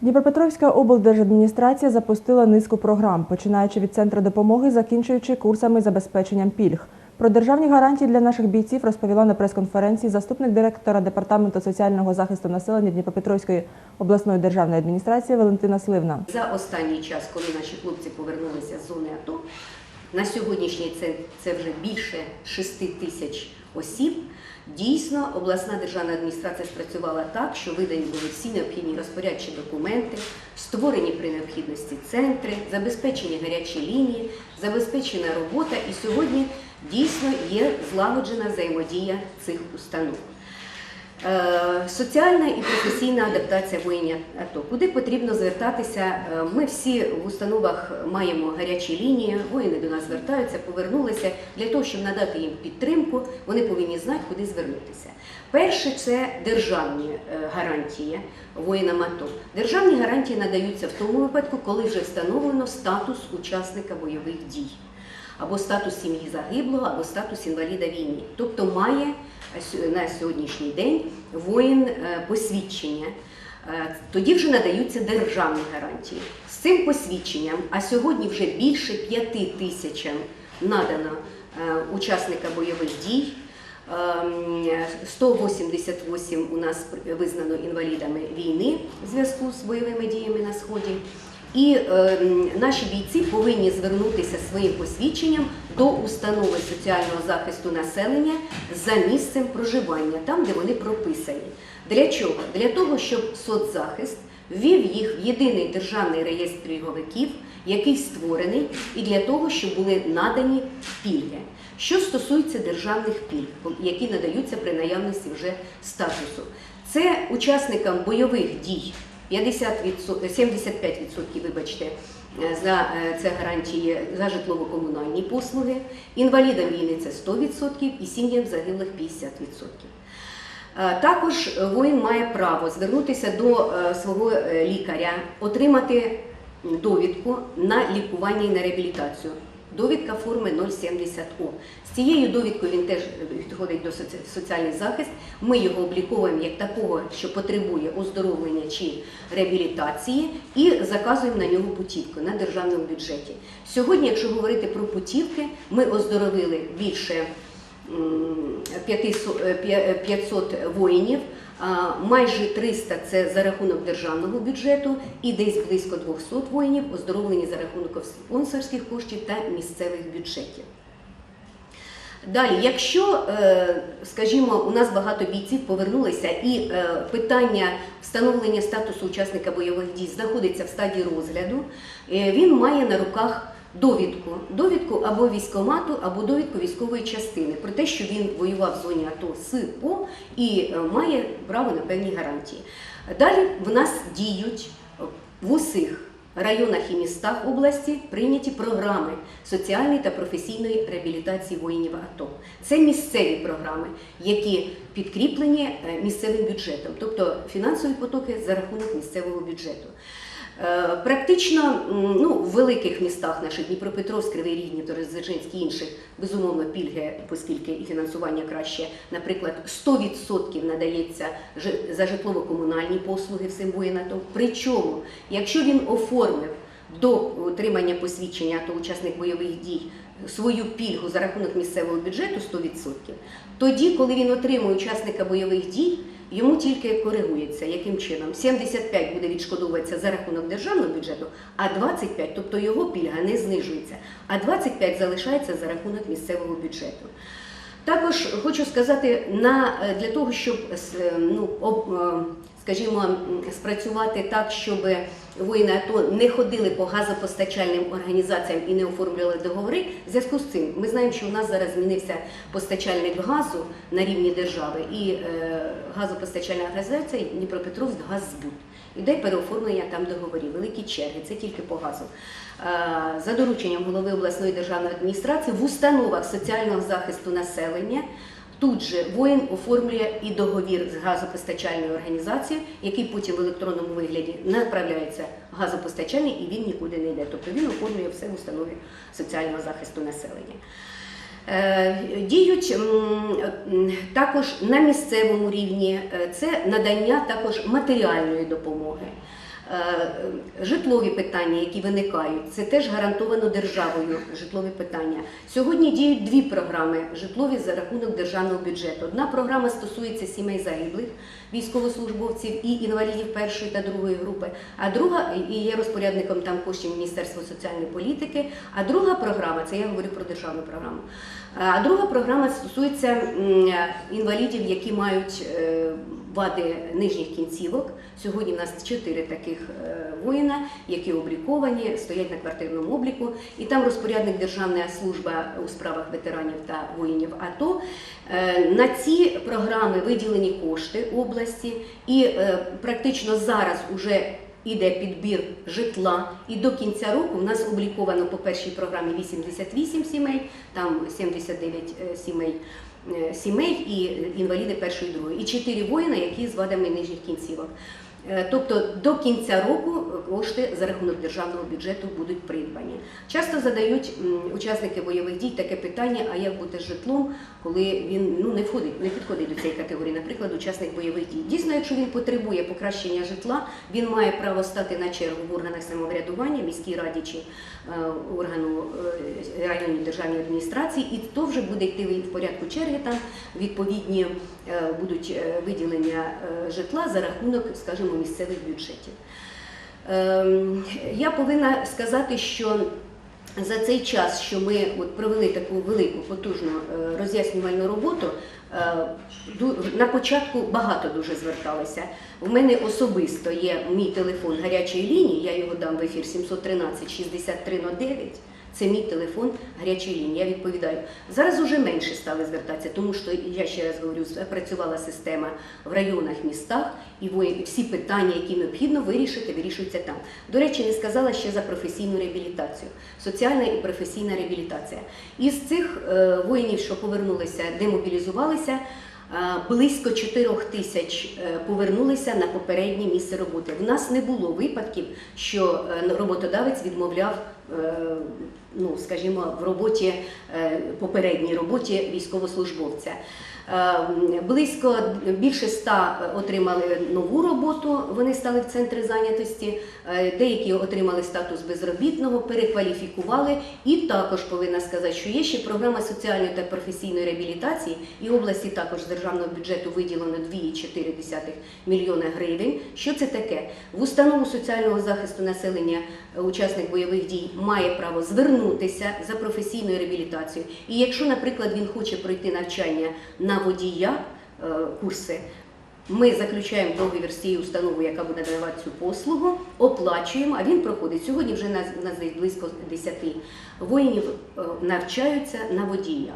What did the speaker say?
Дніпропетровська облдержадміністрація запустила низку програм, починаючи від центру допомоги, закінчуючи курсами забезпеченням пільг. Про державні гарантії для наших бійців розповіла на прес-конференції заступник директора департаменту соціального захисту населення Дніпропетровської обласної державної адміністрації Валентина Сливна. За останній час, коли наші хлопці повернулися з зони АТО, на сьогоднішній це, це вже більше 6 тисяч осіб. Дійсно, обласна державна адміністрація спрацювала так, що видані були всі необхідні розпорядчі документи, створені при необхідності центри, забезпечені гарячі лінії, забезпечена робота, і сьогодні дійсно є злагоджена взаємодія цих установ. Е, Соціальна і професійна адаптація воїнів АТО. Куди потрібно звертатися? Е, Ми всі в установах маємо гарячі лінії, воїни до нас звертаються, повернулися. Для того, щоб надати їм підтримку, вони повинні знати, куди звернутися. Перше це державні е, гарантії воїнам АТО. Державні гарантії надаються в тому випадку, коли вже встановлено статус учасника бойових дій або статус сім'ї загиблого, або статус інваліда війни. Тобто має на сьогоднішній день воїн е, посвідчення. Е, Тоді вже надаються державні гарантії. З цим посвідченням, а сьогодні вже більше п'яти тисячам надано е, учасника бойових дій. Ем, 188 у нас визнано інвалідами війни в зв'язку з бойовими діями на сході. І е, наші бійці повинні звернутися своїм посвідченням до установи соціального захисту населення за місцем проживання, там, де вони прописані. Для чого? Для того, щоб соцзахист ввів їх в єдиний державний реєстр пільговиків, який створений, і для того, щоб були надані пільги. Що стосується державних пільг, які надаються при наявності вже статусу, це учасникам бойових дій 50%, 75%, вибачте, е, за е, це гарантії за житлово-комунальні послуги, інвалідам війни це 100% і сім'ям загиблих 50%. Е, Також воїн має право звернутися до свого лікаря, отримати довідку на лікування і на реабілітацію. Довідка форми 070О. З цією довідкою він теж відходить до соці- соціальний захист. Ми його обліковуємо як такого, що потребує оздоровлення чи реабілітації, і заказуємо на нього путівку на державному бюджеті. Сьогодні, якщо говорити про путівки, ми оздоровили більше 500 е, п'я- 500 воїнів. Майже 300 – це за рахунок державного бюджету, і десь близько 200 воїнів оздоровлені за рахунок спонсорських коштів та місцевих бюджетів. Далі, якщо, е, скажімо, у нас багато бійців повернулися, і е, питання встановлення статусу учасника бойових дій знаходиться в стадії розгляду, він має на руках довідку, довідку або військомату, або довідку військової частини про те, що він воював в зоні АТО з О і е, має право на певні гарантії. Далі в нас діють е, в усіх районах і містах області прийняті програми соціальної та професійної реабілітації воїнів АТО. Це місцеві програми, які підкріплені е, місцевим бюджетом, тобто фінансові потоки за рахунок місцевого бюджету. Е, Практично ну, в великих містах наших Дніпропетровськ, Кривий Ріг, Дніпродзержинськ і інших, безумовно, пільги, оскільки і фінансування краще, наприклад, 100% надається за житлово-комунальні послуги всім воїнам. Причому, якщо він оформив до отримання посвідчення, то учасник бойових дій свою пільгу за рахунок місцевого бюджету 100%, тоді, коли він отримує учасника бойових дій, йому тільки коригується, яким чином 75 буде відшкодовуватися за рахунок державного бюджету, а 25, тобто його пільга не знижується, а 25 залишається за рахунок місцевого бюджету. Також хочу сказати, е, для того, щоб ну, об, е, скажімо, спрацювати так, щоб воїни АТО не ходили по газопостачальним організаціям і не оформлювали договори. В зв'язку з цим ми знаємо, що у нас зараз змінився постачальник газу на рівні держави і е, газопостачальна організація Дніпропетровськ Газзбут. Іде переоформлення там договорів, великі черги, це тільки по газу. Е, За дорученням голови обласної державної адміністрації в установах соціального захисту населення тут же воїн оформлює і договір з газопостачальною організацією, який потім в електронному вигляді направляється газопостачальний і він нікуди не йде. Тобто він оформлює все в установі соціального захисту населення. Е, Діють м, також на місцевому рівні е, це надання також матеріальної допомоги. Е, Житлові питання, які виникають, це теж гарантовано державою житлові питання. Сьогодні діють дві програми житлові за рахунок державного бюджету. Одна програма стосується сімей загиблих військовослужбовців і інвалідів першої та другої групи, а друга і є розпорядником там коштів Міністерства соціальної політики. А друга програма це я говорю про державну програму. А друга програма стосується інвалідів, які мають е, вади нижніх кінцівок. Сьогодні в нас чотири таких е, воїна, які обліковані, стоять на квартирному обліку. І там розпорядник Державна служба у справах ветеранів та воїнів АТО. Е, На ці програми виділені кошти області, і е, практично зараз уже іде підбір житла, і до кінця року в нас обліковано по першій програмі 88 сімей, там 79 е, сімей. е, Сімей і інваліди першої і другої, і чотири воїни, які з вадами нижніх кінцівок. Е, Тобто до кінця року кошти за рахунок державного бюджету будуть придбані. Часто задають учасники бойових дій таке питання: а як бути житлом, коли він ну не входить, не підходить до цієї категорії, наприклад, учасник бойових дій. Дійсно, якщо він потребує покращення житла, він має право стати на чергу в органах самоврядування, міській раді чи е, органу е, районній державній адміністрації, і то вже буде йти в порядку черги. Там відповідні будуть виділення житла за рахунок, скажімо, місцевих бюджетів. Ем, Я повинна сказати, що за цей час, що ми от провели таку велику потужну е, роз'яснювальну роботу, е, на початку багато дуже зверталися. У мене особисто є мій телефон гарячої лінії, я його дам в ефір 713 6309. Це мій телефон гарячої лінії. Я відповідаю. Зараз уже менше стали звертатися, тому що я ще раз говорю, працювала система в районах, містах, і всі питання, які необхідно вирішити, вирішуються там. До речі, не сказала ще за професійну реабілітацію, соціальна і професійна реабілітація. Із цих е, воїнів, що повернулися, демобілізувалися. Е, Близько 4 тисяч е, повернулися на попереднє місце роботи. В нас не було випадків, що е, роботодавець відмовляв, ну скажімо, в роботі е, попередній роботі військовослужбовця. Е, Близько більше ста отримали нову роботу. Вони стали в центрі зайнятості. Е, Деякі отримали статус безробітного, перекваліфікували. І також повинна сказати, що є ще програма соціальної та професійної реабілітації. І області також з державного бюджету виділено 2,4 мільйона гривень. Що це таке? В установу соціального захисту населення учасник бойових дій має право звернутися за професійною реабілітацією. І якщо, наприклад, він хоче пройти навчання на водія е, курси. Ми заключаємо договір з цією установою, яка буде надавати цю послугу, оплачуємо, а він проходить. Сьогодні вже нас близько 10 воїнів е, навчаються на водія.